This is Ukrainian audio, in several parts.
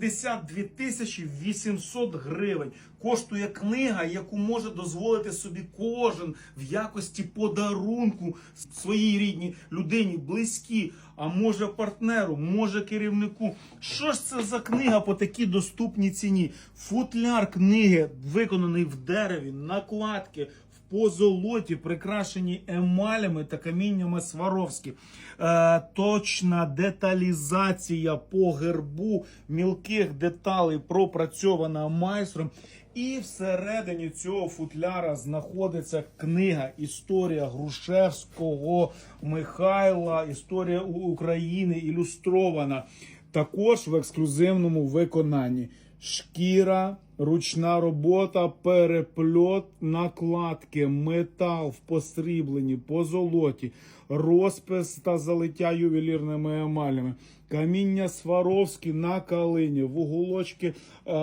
72 тисячі 800 гривень коштує книга, яку може дозволити собі кожен в якості подарунку своїй рідній людині, близькій, а може партнеру, може керівнику. Що ж це за книга по такій доступній ціні? Футляр книги виконаний в дереві, накладки в позолоті, прикрашені емалями та каміннями Сваровські. Е, точна деталізація по гербу мілких деталей пропрацьована майстром. І всередині цього футляра знаходиться книга Історія Грушевського Михайла, Історія України ілюстрована. Також в ексклюзивному виконанні. Шкіра, ручна робота, перепльот, накладки, метал в посрібленні, позолоті, розпис та залиття ювелірними емалями, каміння Сваровські на калині, вуголочки е,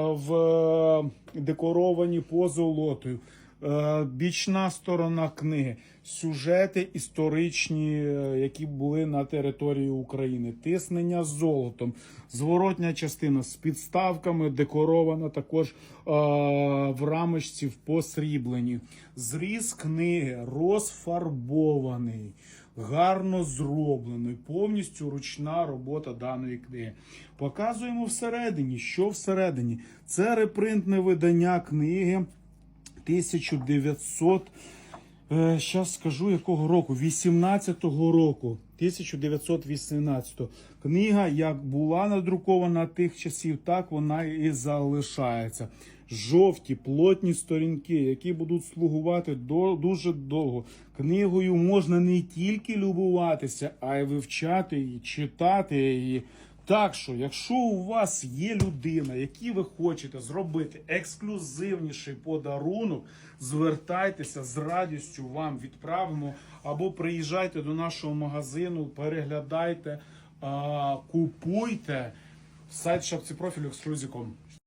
в е, декоровані позолотою. Е, Бічна сторона книги, сюжети історичні, е, які були на території України, тиснення золотом, зворотня частина з підставками, декорована також е, в рамочці в посрібленні. Зріз книги розфарбований, гарно зроблений, повністю ручна робота даної книги. Показуємо всередині, що всередині. Це репринтне видання книги. 1900, е, щас скажу якого року, 18-го року. 1918. Книга як була надрукована тих часів, так вона і залишається. Жовті плотні сторінки, які будуть слугувати до, дуже довго. Книгою можна не тільки любуватися, а й вивчати її, читати її. Так що, якщо у вас є людина, якій ви хочете зробити ексклюзивніший подарунок, звертайтеся з радістю вам відправимо або приїжджайте до нашого магазину, переглядайте, купуйте сайт шапці профілю ексклюзіком.